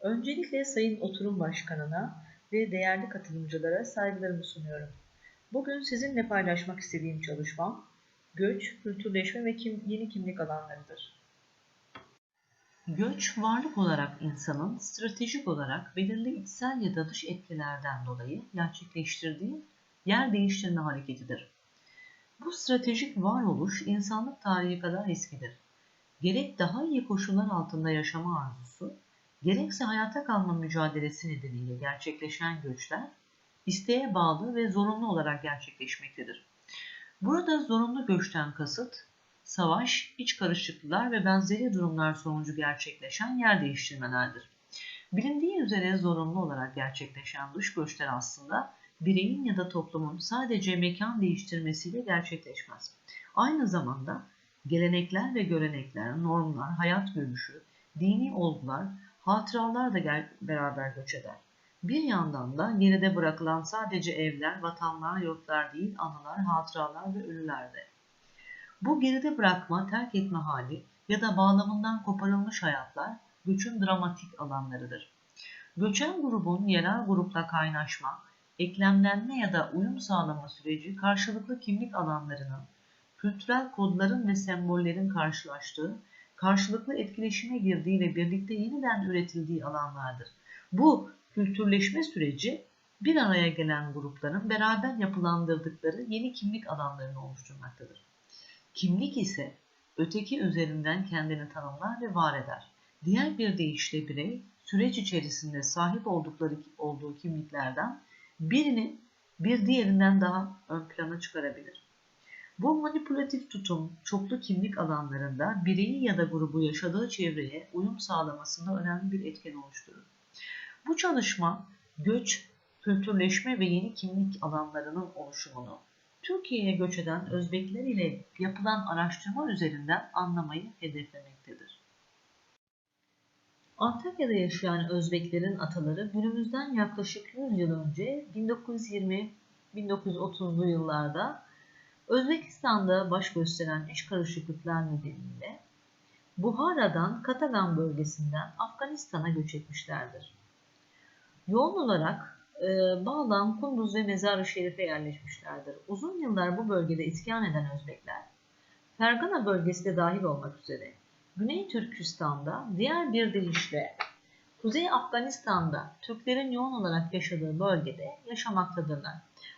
Öncelikle Sayın Oturum Başkanı'na ve değerli katılımcılara saygılarımı sunuyorum. Bugün sizinle paylaşmak istediğim çalışmam, göç, kültürleşme ve kim, yeni kimlik alanlarıdır. Göç, varlık olarak insanın stratejik olarak belirli içsel ya da dış etkilerden dolayı gerçekleştirdiği yer değiştirme hareketidir. Bu stratejik varoluş insanlık tarihi kadar eskidir. Gerek daha iyi koşullar altında yaşama arzusu, gerekse hayata kalma mücadelesi nedeniyle gerçekleşen göçler, isteğe bağlı ve zorunlu olarak gerçekleşmektedir. Burada zorunlu göçten kasıt, savaş, iç karışıklıklar ve benzeri durumlar sonucu gerçekleşen yer değiştirmelerdir. Bilindiği üzere zorunlu olarak gerçekleşen dış göçler aslında bireyin ya da toplumun sadece mekan değiştirmesiyle gerçekleşmez. Aynı zamanda gelenekler ve görenekler, normlar, hayat görüşü, dini olgular, hatıralar da gel beraber göç eder. Bir yandan da geride bırakılan sadece evler, vatanlar, yurtlar değil, anılar, hatıralar ve ölüler de. Bu geride bırakma, terk etme hali ya da bağlamından koparılmış hayatlar göçün dramatik alanlarıdır. Göçen grubun yerel grupla kaynaşma, eklemlenme ya da uyum sağlama süreci karşılıklı kimlik alanlarının, kültürel kodların ve sembollerin karşılaştığı, karşılıklı etkileşime girdiği ve birlikte yeniden üretildiği alanlardır. Bu kültürleşme süreci bir araya gelen grupların beraber yapılandırdıkları yeni kimlik alanlarını oluşturmaktadır. Kimlik ise öteki üzerinden kendini tanımlar ve var eder. Diğer bir deyişle birey süreç içerisinde sahip oldukları olduğu kimliklerden birini bir diğerinden daha ön plana çıkarabilir. Bu manipülatif tutum çoklu kimlik alanlarında bireyi ya da grubu yaşadığı çevreye uyum sağlamasında önemli bir etken oluşturur. Bu çalışma göç, kültürleşme ve yeni kimlik alanlarının oluşumunu Türkiye'ye göç eden Özbekler ile yapılan araştırma üzerinden anlamayı hedeflemektedir. Antakya'da yaşayan Özbeklerin ataları günümüzden yaklaşık 100 yıl önce 1920-1930'lu yıllarda Özbekistan'da baş gösteren iç karışıklıklar nedeniyle Buhara'dan Katagan bölgesinden Afganistan'a göç etmişlerdir. Yoğun olarak e, Bağlam, Kunduz ve Mezar-ı Şerif'e yerleşmişlerdir. Uzun yıllar bu bölgede iskan eden Özbekler, Fergana bölgesi de dahil olmak üzere Güney Türkistan'da diğer bir deyişle Kuzey Afganistan'da Türklerin yoğun olarak yaşadığı bölgede yaşamaktadırlar.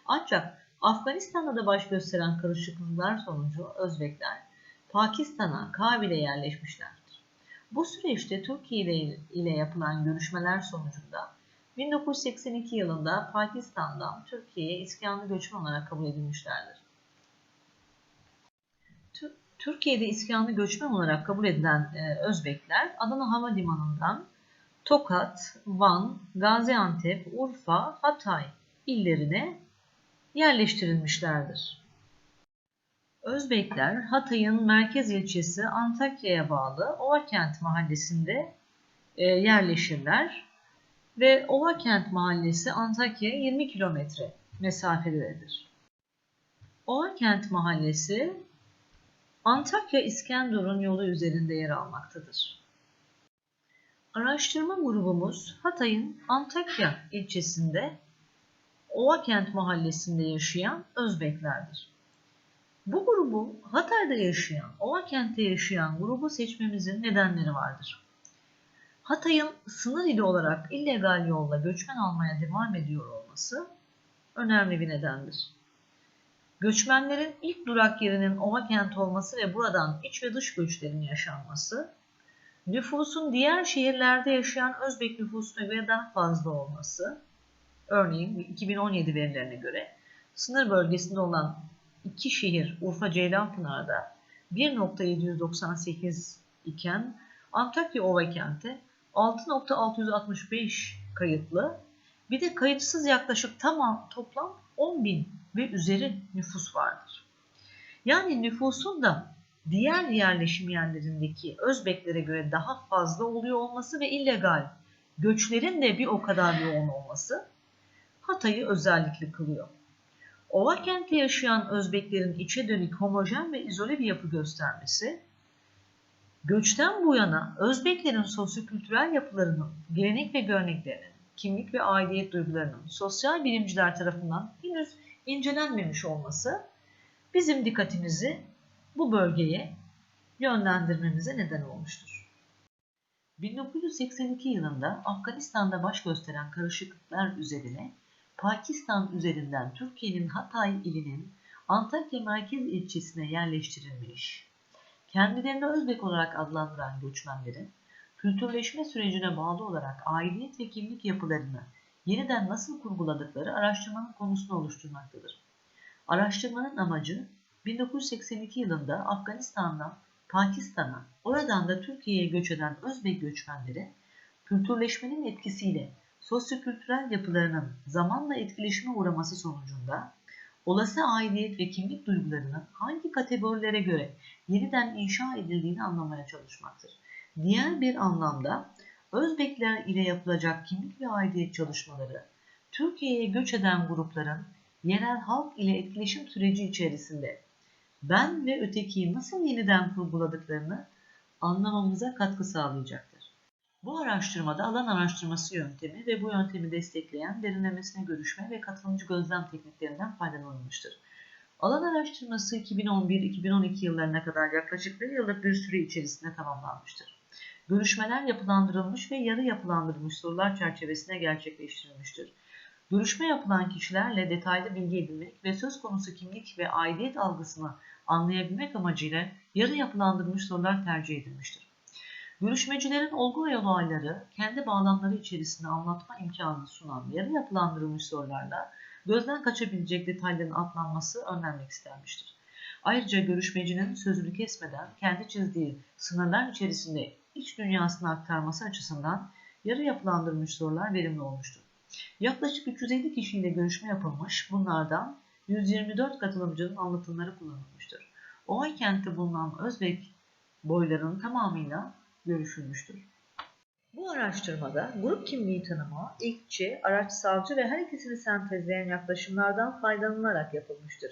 Ancak Afganistan'da da baş gösteren karışıklıklar sonucu Özbekler Pakistan'a, Kabil'e yerleşmişlerdir. Bu süreçte Türkiye ile yapılan görüşmeler sonucunda 1982 yılında Pakistan'dan Türkiye'ye iskanlı göçmen olarak kabul edilmişlerdir. Türkiye'de iskanlı göçmen olarak kabul edilen e, Özbekler Adana Havalimanı'ndan Tokat, Van, Gaziantep, Urfa, Hatay illerine yerleştirilmişlerdir. Özbekler Hatay'ın merkez ilçesi Antakya'ya bağlı Ovakent mahallesinde e, yerleşirler ve Ovakent mahallesi Antakya'ya 20 kilometre mesafededir. Ovakent mahallesi Antakya İskenderun yolu üzerinde yer almaktadır. Araştırma grubumuz Hatay'ın Antakya ilçesinde Ovakent mahallesinde yaşayan Özbeklerdir. Bu grubu Hatay'da yaşayan, Ovakent'te yaşayan grubu seçmemizin nedenleri vardır. Hatay'ın sınır ili olarak illegal yolla göçmen almaya devam ediyor olması önemli bir nedendir. Göçmenlerin ilk durak yerinin Ovakent olması ve buradan iç ve dış göçlerin yaşanması, nüfusun diğer şehirlerde yaşayan Özbek nüfusuna göre daha fazla olması, örneğin 2017 verilerine göre sınır bölgesinde olan iki şehir Urfa Ceylanpınar'da 1.798 iken Antakya Ovakent'e 6.665 kayıtlı bir de kayıtsız yaklaşık tamam toplam 10 bin ve üzeri nüfus vardır. Yani nüfusun da diğer yerleşim yerlerindeki Özbeklere göre daha fazla oluyor olması ve illegal göçlerin de bir o kadar yoğun olması Hatay'ı özellikle kılıyor. Ova kentte yaşayan Özbeklerin içe dönük homojen ve izole bir yapı göstermesi Göçten bu yana Özbeklerin sosyokültürel yapılarının, gelenek ve göreneklerinin, kimlik ve aidiyet duygularının sosyal bilimciler tarafından henüz incelenmemiş olması bizim dikkatimizi bu bölgeye yönlendirmemize neden olmuştur. 1982 yılında Afganistan'da baş gösteren karışıklıklar üzerine Pakistan üzerinden Türkiye'nin Hatay ilinin Antakya merkez ilçesine yerleştirilmiş, kendilerini Özbek olarak adlandıran göçmenlerin kültürleşme sürecine bağlı olarak aidiyet ve kimlik yapılarını yeniden nasıl kurguladıkları araştırmanın konusunu oluşturmaktadır. Araştırmanın amacı 1982 yılında Afganistan'dan Pakistan'a, oradan da Türkiye'ye göç eden Özbek göçmenleri kültürleşmenin etkisiyle sosyokültürel yapılarının zamanla etkileşime uğraması sonucunda olası aidiyet ve kimlik duygularının hangi kategorilere göre yeniden inşa edildiğini anlamaya çalışmaktır. Diğer bir anlamda Özbekler ile yapılacak kimlik ve aidiyet çalışmaları, Türkiye'ye göç eden grupların yerel halk ile etkileşim süreci içerisinde ben ve ötekiyi nasıl yeniden kurguladıklarını anlamamıza katkı sağlayacaktır. Bu araştırmada alan araştırması yöntemi ve bu yöntemi destekleyen derinlemesine görüşme ve katılımcı gözlem tekniklerinden faydalanılmıştır. Alan araştırması 2011-2012 yıllarına kadar yaklaşık bir yıllık bir süre içerisinde tamamlanmıştır. Görüşmeler yapılandırılmış ve yarı yapılandırılmış sorular çerçevesinde gerçekleştirilmiştir. Görüşme yapılan kişilerle detaylı bilgi edinmek ve söz konusu kimlik ve aidiyet algısını anlayabilmek amacıyla yarı yapılandırılmış sorular tercih edilmiştir. Görüşmecilerin olgu ve olayları kendi bağlamları içerisinde anlatma imkanını sunan yarı yapılandırılmış sorularla gözden kaçabilecek detayların atlanması önlenmek istenmiştir. Ayrıca görüşmecinin sözünü kesmeden kendi çizdiği sınırlar içerisinde iç dünyasını aktarması açısından yarı yapılandırılmış sorular verimli olmuştur. Yaklaşık 350 kişiyle görüşme yapılmış, bunlardan 124 katılımcının anlatımları kullanılmıştır. Ovay kentte bulunan Özbek boylarının tamamıyla görüşülmüştür. Bu araştırmada grup kimliği tanımı, ilkçi, araçsalcı ve her ikisini sentezleyen yaklaşımlardan faydalanılarak yapılmıştır.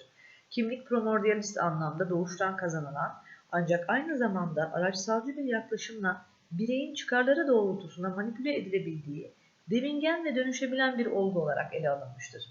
Kimlik primordialist anlamda doğuştan kazanılan ancak aynı zamanda araçsalcı bir yaklaşımla bireyin çıkarları doğrultusunda manipüle edilebildiği, devingen ve dönüşebilen bir olgu olarak ele alınmıştır.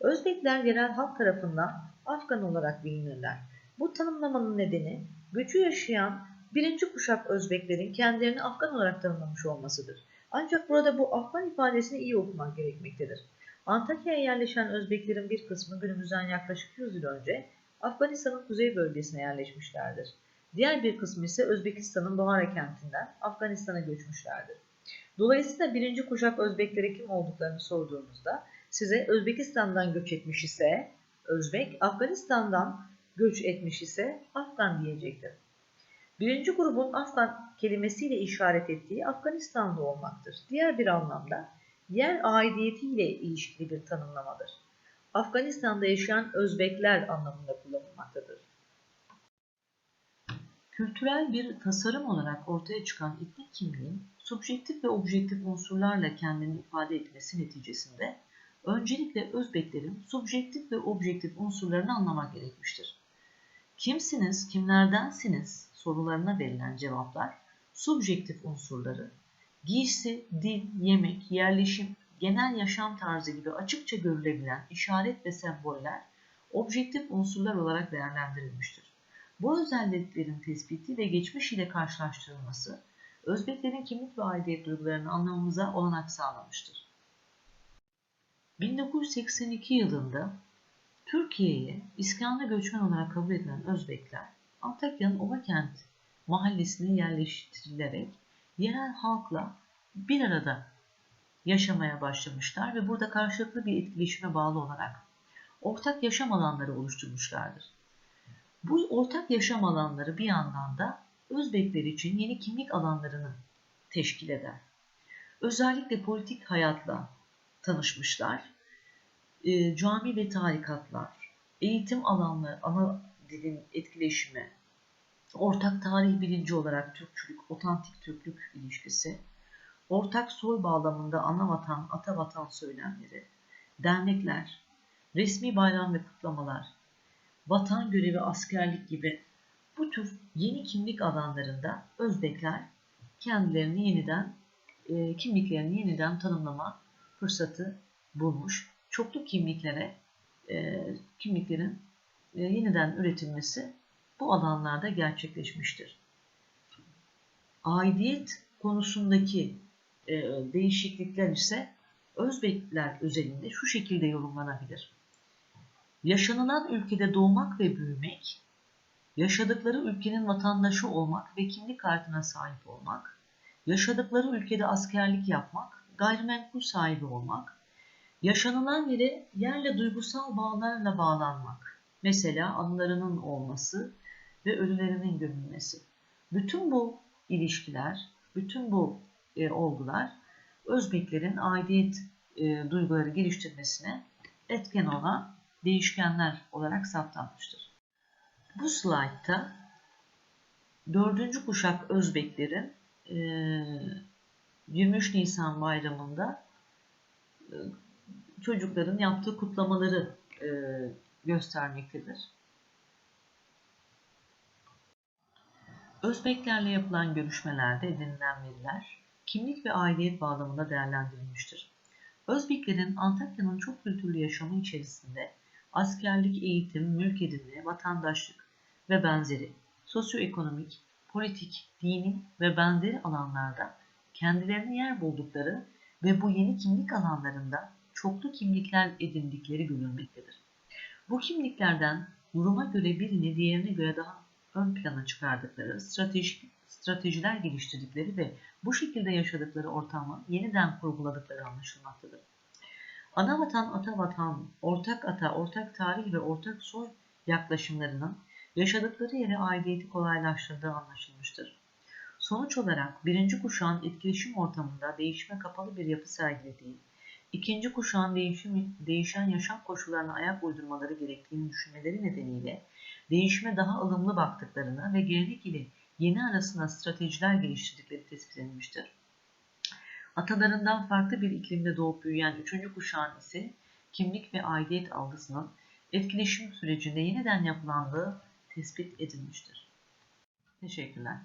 Özbekler yerel halk tarafından Afgan olarak bilinirler. Bu tanımlamanın nedeni göçü yaşayan birinci kuşak Özbeklerin kendilerini Afgan olarak tanımlamış olmasıdır. Ancak burada bu Afgan ifadesini iyi okumak gerekmektedir. Antakya'ya yerleşen Özbeklerin bir kısmı günümüzden yaklaşık 100 yıl önce Afganistan'ın kuzey bölgesine yerleşmişlerdir. Diğer bir kısmı ise Özbekistan'ın Buhara kentinden Afganistan'a göçmüşlerdir. Dolayısıyla birinci kuşak Özbeklere kim olduklarını sorduğumuzda size Özbekistan'dan göç etmiş ise Özbek, Afganistan'dan göç etmiş ise Afgan diyecektir. Birinci grubun Afgan kelimesiyle işaret ettiği Afganistanlı olmaktır. Diğer bir anlamda yer aidiyetiyle ilişkili bir tanımlamadır. Afganistan'da yaşayan Özbekler anlamında kullanılmaktadır. Kültürel bir tasarım olarak ortaya çıkan etnik kimliğin subjektif ve objektif unsurlarla kendini ifade etmesi neticesinde öncelikle Özbeklerin subjektif ve objektif unsurlarını anlamak gerekmiştir. Kimsiniz, kimlerdensiniz sorularına verilen cevaplar subjektif unsurları, giysi, dil, yemek, yerleşim, genel yaşam tarzı gibi açıkça görülebilen işaret ve semboller objektif unsurlar olarak değerlendirilmiştir. Bu özelliklerin tespiti ve geçmiş ile karşılaştırılması Özbeklerin kimlik ve aidiyet duygularını anlamamıza olanak sağlamıştır. 1982 yılında Türkiye'ye iskanlı göçmen olarak kabul edilen Özbekler, Antakya'nın Ovakent mahallesine yerleştirilerek yerel halkla bir arada yaşamaya başlamışlar ve burada karşılıklı bir etkileşime bağlı olarak ortak yaşam alanları oluşturmuşlardır. Bu ortak yaşam alanları bir yandan da Özbekler için yeni kimlik alanlarını teşkil eder. Özellikle politik hayatla tanışmışlar. E, cami ve tarikatlar, eğitim alanları, ana dilin etkileşimi, ortak tarih bilinci olarak Türkçülük, otantik Türklük ilişkisi, ortak soy bağlamında ana vatan, ata vatan söylemleri, dernekler, resmi bayram ve kutlamalar, vatan görevi, askerlik gibi Bu tür yeni kimlik alanlarında Özbekler kendilerini yeniden, e, kimliklerini yeniden tanımlama fırsatı bulmuş. Çoklu kimliklere, e, kimliklerin e, yeniden üretilmesi bu alanlarda gerçekleşmiştir. Aidiyet konusundaki e, değişiklikler ise Özbekler özelinde şu şekilde yorumlanabilir. Yaşanılan ülkede doğmak ve büyümek, yaşadıkları ülkenin vatandaşı olmak ve kimlik kartına sahip olmak, yaşadıkları ülkede askerlik yapmak, gayrimenkul sahibi olmak, yaşanılan yere yerle duygusal bağlarla bağlanmak, mesela anılarının olması ve ölülerinin gömülmesi. Bütün bu ilişkiler, bütün bu e, olgular Özbeklerin aidiyet e, duyguları geliştirmesine etken olan değişkenler olarak saptanmıştır. Bu slaytta dördüncü kuşak Özbeklerin e, 23 Nisan bayramında e, çocukların yaptığı kutlamaları e, göstermektedir. Özbeklerle yapılan görüşmelerde edinilen veriler kimlik ve aidiyet bağlamında değerlendirilmiştir. Özbeklerin Antakya'nın çok kültürlü yaşamı içerisinde askerlik, eğitim, mülk edinme, vatandaşlık ve benzeri sosyoekonomik, politik, dini ve benzeri alanlarda kendilerine yer buldukları ve bu yeni kimlik alanlarında çoklu kimlikler edindikleri görülmektedir. Bu kimliklerden duruma göre birini diğerine göre daha ön plana çıkardıkları, stratejik stratejiler geliştirdikleri ve bu şekilde yaşadıkları ortamı yeniden kurguladıkları anlaşılmaktadır. Ana vatan, ata vatan, ortak ata, ortak tarih ve ortak soy yaklaşımlarının yaşadıkları yere aidiyeti kolaylaştırdığı anlaşılmıştır. Sonuç olarak birinci kuşağın etkileşim ortamında değişime kapalı bir yapı sergilediği, ikinci kuşağın değişim, değişen yaşam koşullarına ayak uydurmaları gerektiğini düşünmeleri nedeniyle değişime daha ılımlı baktıklarını ve gelenek ile yeni arasında stratejiler geliştirdikleri tespit edilmiştir. Atalarından farklı bir iklimde doğup büyüyen üçüncü kuşağın ise kimlik ve aidiyet algısının etkileşim sürecinde yeniden yapılandığı tespit edilmiştir. Teşekkürler.